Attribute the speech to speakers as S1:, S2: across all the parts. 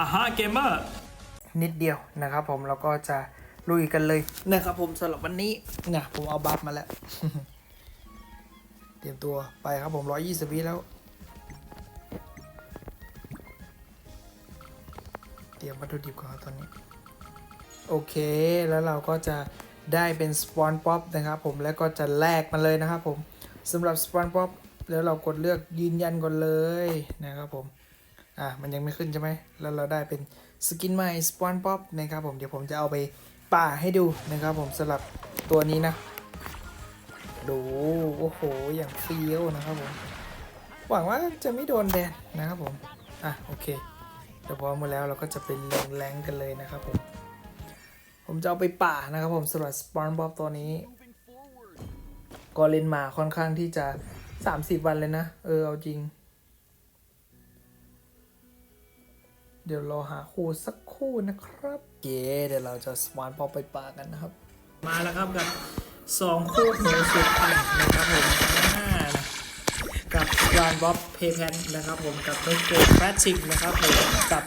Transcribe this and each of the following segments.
S1: ฮ่าฮ่าเกมเมอร์
S2: นิดเดียวนะครับผมเราก็จะลุยกันเลยนะครับผมสำหรับวันนี้เนี่ยผมเอาบัฟมาแล้ว เตรียมตัวไปครับผม120วิแล้ว เตรียมวัตถุดิบก่อนครับตอนนี้ โอเคแล้วเราก็จะได้เป็นสปอนป๊อปนะครับผมแล้วก็จะแลกมันเลยนะครับผมสำหรับสปอนป๊อปแล้วเรากดเลือกยืนยันก่อนเลยนะครับผม อะมันยังไม่ขึ้นใช่ไหมแล้วเราได้เป็นสกินใหม่สปอนป๊อปนะครับผมเดี๋ยวผมจะเอาไปป่าให้ดูนะครับผมสำหรับตัวนี้นะดูโอ้โหอย่างเฟี้ยวนะครับผมหวังว่าจะไม่โดนแดนนะครับผมอะโอเคเดี๋ยวพอมดแล้วเราก็จะเป็นลงแรงกันเลยนะครับผมผมจะเอาไปป่านะครับผมสำหรับสปอนป๊อปตัวนี้ ก็เล่นมาค่อนข้างที่จะ 30 วันเลยนะ เออเอาจริง เดี๋ยวรอหาคู่สักคู่นะครับเย้เดี๋ยวเราจะสวานพอไปปากันนะครับ มาแล้วครับกับสองคู่หูสุดปั่นนะครับผมอ่านะกับวานบ๊อบเพย์แพนนะครับผมกับเมโกแฟชิกนะครับผมกับ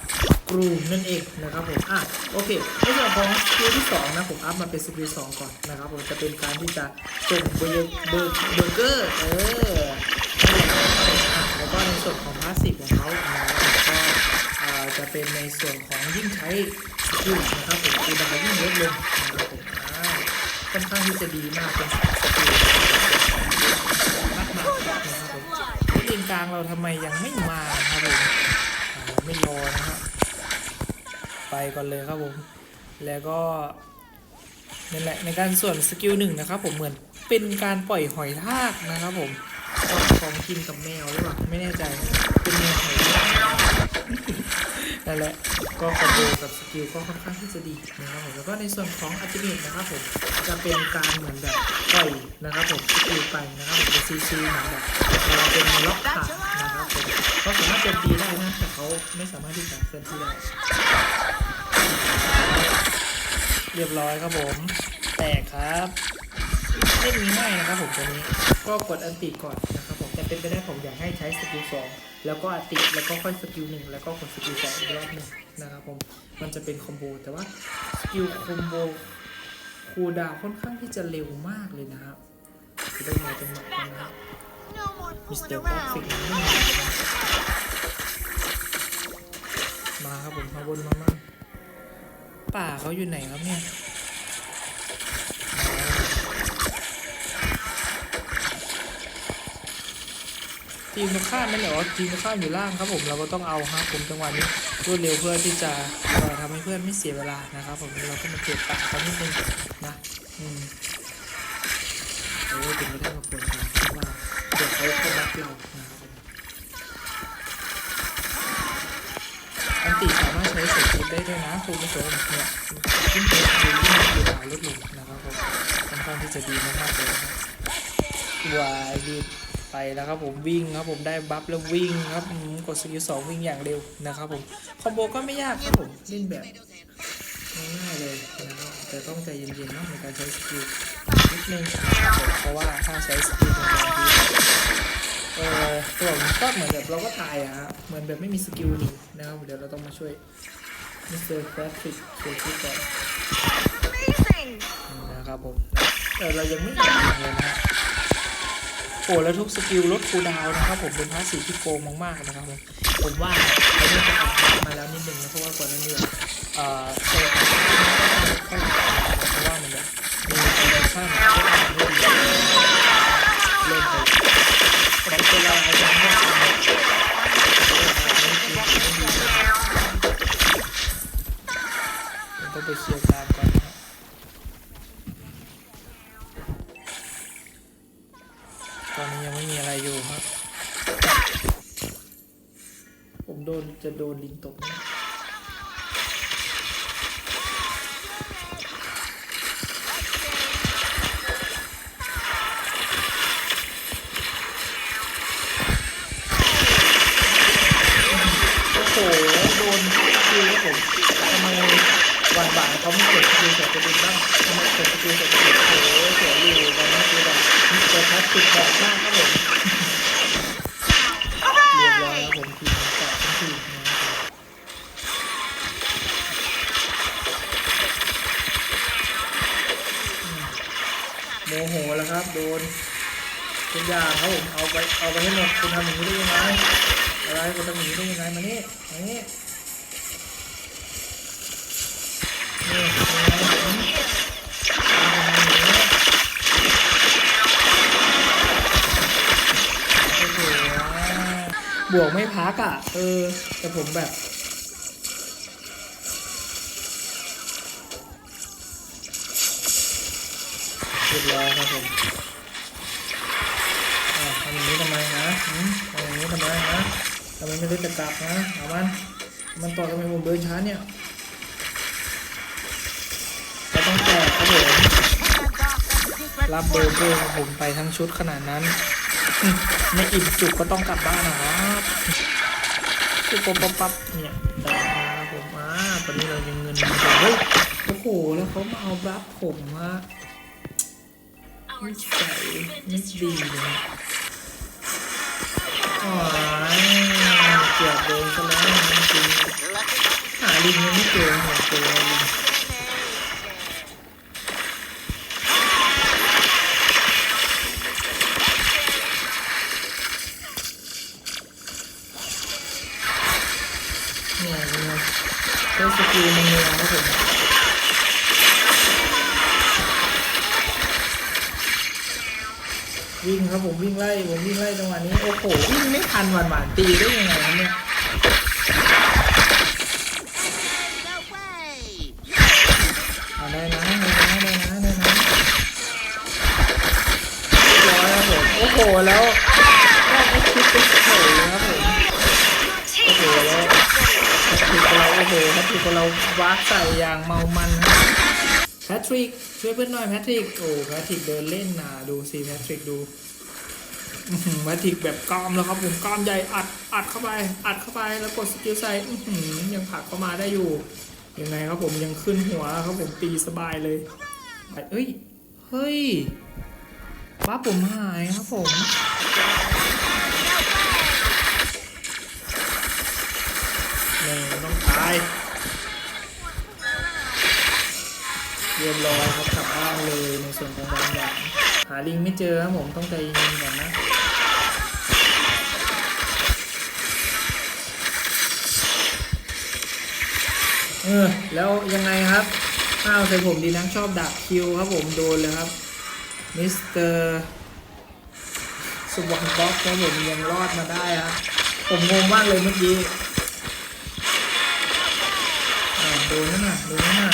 S2: กรูนั่นเองนะครับผมอะโอเคในส่วนของสกิลที่สองนะผมอัพมาเป็นสกิลสองก่อนนะครับผมจะเป็นการที่จะส่งเบอร์เบอร์เบอร์เกอร์เอออะแล้วก็ในส่วนของพาสซีฟของเขา จะเป็นในส่วนของยิ่งใช้สกิลนะครับผมคูดาวยิ่งลดลงนะครับผมอ่าค่อนข้างที่จะดีมากเป็นสกิลมากมากๆนะครับผมที่เลนกลางเราทำไมยังไม่มาครับผมไม่รอนะครับไปก่อนเลยครับผมแล้วก็นั่นแหละในการส่วนสกิลหนึ่งนะครับผมเหมือนเป็นการปล่อยหอยทากนะครับผมก็ของกินกับแมวหรือเปล่าไม่แน่ใจเป็นแมวหอยทาก นั่นแหละก็คอมโบกับสกิลก็ค่อนข้างที่จะดีนะครับผมแล้วก็ในส่วนของอัลติเมทนะครับผมจะเป็นการเหมือนแบบปล่อยนะครับผมสกิลไปนะครับผมเป็นซีซีเหมือนแบบเราเป็นล็อกขานะครับผมเขาสามารถโจมตีได้นะแต่เขาไม่สามารถที่จะเคลื่อนที่ได้เรียบร้อยครับผม แตกครับไม่มีง่ายนะครับผมตัวนี้ก็กดอันติก่อนนะ เป็นไปได้ผมอยากให้ใช้สกิลสองแล้วก็อติแล้วก็ค่อยสกิลหนึ่งแล้วก็กดสกิลสองอีกรอบหนึ่งนะครับผมมันจะเป็นคอมโบแต่ว่าสกิลคอมโบคูดาวค่อนข้างที่จะเร็วมากเลยนะครับคือได้มาจังหวะนั้นะครับมิสเตอร์กราฟิกมาครับผมมาบนมามั่งป่าเขาอยู่ไหนครับเนี่ย ทีมตรงข้ามไม่เหรอทีมตรงข้ามอยู่ล่างครับผมเราก็ต้องเอาครับผมจังหวะนี้รวดเร็วเพื่อที่จะเอ่อทำให้เพื่อนไม่เสียเวลานะครับ ผมเราก็มาเก็บปะเขานิดนึงนะอืมโอ้ยถึงไม่ได้มาควรทำเพราะว่าเดี๋ยวเขาเข้าบัฟเรานะครับอันติสามารถใช้เสร็จคลิปได้ด้วยนะคุณผู้ชมเนี่ยยิ่งเพิ่มยิ่มีเวลาลดลงนะครับผมค่อนข้างที่จะดีมากๆเลยนะครับวายรี ไปแล้วครับผมวิ่งครับผมได้บัฟแล้ววิ่งครับอืมกดสกิลสองวิ่งอย่างเร็วนะครับผมคอมโบก็ไม่ยากครับผมเล่นแบบง่ายๆเลยนะครับแต่ต้องใจเย็นๆเนาะในการใช้สกิลนิดนึงนะครับผมเพราะว่าถ้าใช้สกิลในการทีเออตัวผมก็เหมือนแบบเราก็ตายอะฮะเหมือนแบบไม่มีสกิลหนีนะครับเดี๋ยวเราต้องมาช่วยมิสเตอร์แฟร์ฟิกช่วยคิดก่อน
S3: Amazing!
S2: นะครับผมเออเรายังไม่เห็นเลยนะฮะ โอ้แล้วทุกสกิลลดคูดาวนะครับผมเป็นพาสีที่โกงมากๆนะครับผมผมว่าเขาน่าจะออกมาแล้วนิดนึงนะเพราะว่าก่อนหน้านี้แบบเอ่อเจอเพราะว่ามันแบบมีโปรโมชั่นที่ไม่ดีเล่นไปแต่เป็นอะไรกันเนี่ต้องไปเคลียร์ โดนจะโดนลิงตกโอ้โหโดนคิวครับผมทำไมหวานหวานเขาไม่เกดคิวใส่กระดิ่งบ้างทำไมเกดคิวใส่กระดิ่งโอ้โหเสียอยู่ตอนนี้คือแบบมิสเตอร์พลาสติกแบบมากครับผม โหแล้วครับ โดนทุกอย่างครับผมเอาไปเอาไปให้หมดคุณทำอย่างนี้ได้ยังไงอะไรคุณทำอย่างนี้ได้ยังไงมานี่มานี่นี่ยังไงอืมาไปทำอย่างนี้โอ้โหบวกไม่พักอะ เออ แต่ผมแบบ บร้อยครับผมทำอย่างนี้ทำไมฮะหืมทำอย่างนี้ทำไมฮะทำไมไม่ได้จะกลับฮะเอามันมันต่อทำไมผมเดินช้าเนี่ยก็ต้องแตกครับผมรับเบอร์เบอร์ของผมไปทั้งชุดขนาดนั้นไม่อิ่มจุกก็ต้องกลับบ้านนะครับปุ๊บปั๊บปั๊บปับเนี่ยได้ครับผมมาตอนนี้เรายังเงินเฮ้ยโอ้โหแล้วเขามาเอารับผมฮะ นิสัยไม่ดีเลยอ๋อเกือบโดนซะแล้วจริงๆหาลิงยังไม่เจอหมดตัวลิง ครับผมวิ่งไล่ผมวิ่งไล่จังหวะนี้โอ้โหวิ่งไม่ทันหวานหวานตีได้ยังไงเนี่ยเอาได้นะได้นะได้นะได้นะร้อยครับผมโอ้โหแล้วแรกไม่คิดไปเฉยครับผมโอ้โหแล้วแพทริกเราโอ้โหแพทริกเราวากใส่อย่างเมามันครับแพทริกช่วยเพื่อนหน่อยแพทริกโอ้แพทริกเดินเล่นนะดูสิแพทริกดู มาถิกแบบกล้ามแล้วครับผมกล้ามใหญ่อัดอัดเข้าไป อัดเข้าไปแล้วกดสกิลใส่ยังผลักเข้ามาได้อยู่ยังไงครับผมยังขึ้นหัวครับผมตีสบายเลยไปเอ้ยเฮ้ยบ้าผมหายครับผมนี่ต้องตายเรียบร้อยครับกลับบ้านเลยในส่วนของบางอย่างหาลิงไม่เจอครับผมต้องใจเย็นก่อนนะ แล้วยังไงครับข้าวใส่ผมดีนะชอบดักคิวครับผมโดนเลยครับมิสเตอร์สวอนบ็อกครับผมยังรอดมาได้ครับผมงงมากเลยเมื่อกี้โดนนั่นน่ะโดนนั่นน่ะ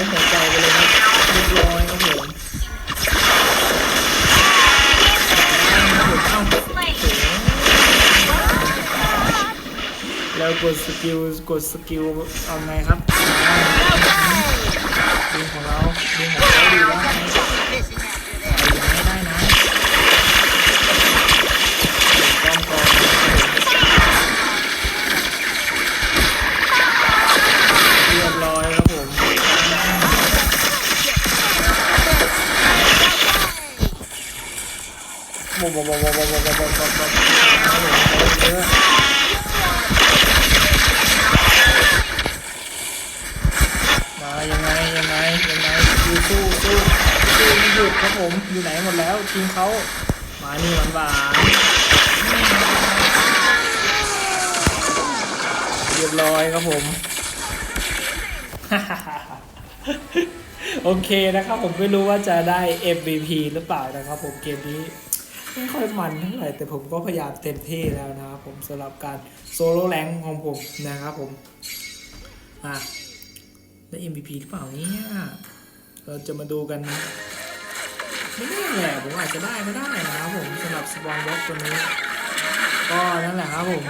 S2: เป็นคนไร้หัวใจไปเลยนะเรียบร้อยครับผมแล้วกดสกิลกดสกิลเอาไงครับดีของเราดีของเราดีแล้ว บบบบบบบบบบบมายังไงยังไงยังไงสู้สู้สู้สู้ไม่หยุดครับผมอยู่ไหนหมดแล้วทีมเขามานี่หวานหวานเรียบร้อยครับผมโอเคนะครับผมไม่รู้ว่าจะได้ MVP หรือเปล่านะครับผมเกมนี้ ไม่ค่อยมันเท่าไหร่แต่ผมก็พยายามเต็มที่แล้วนะครับผมสำหรับการโซโล่แรงของผมนะครับผมอะได้ MVP หรือเปล่าเนี่ยเราจะมาดูกันนะไม่แน่แหละผมอาจจะได้ก็ได้นะครับผมสำหรับสปอนบ็อกตัวนี้ ก็นั่นแหละครับผม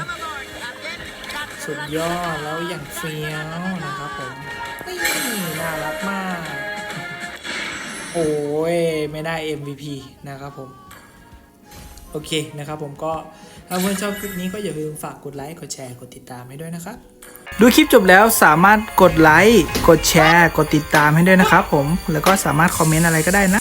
S2: สุดยอดแล้วอย่างเฟี้ยวนะครับผมน่ารักมาก โอ้ยไม่ได้ MVP นะครับผม โอเคนะครับผมก็ถ้าเพื่อนชอบคลิปนี้ก็อย่าลืมฝากกดไลค์กดแชร์กดติดตามให้ด้วยนะครับดูคลิปจบแล้วสามารถกดไลค์กดแชร์ กดติดตามให้ด้วยนะครับผมแล้วก็สามารถคอมเมนต์อะไรก็ได้นะ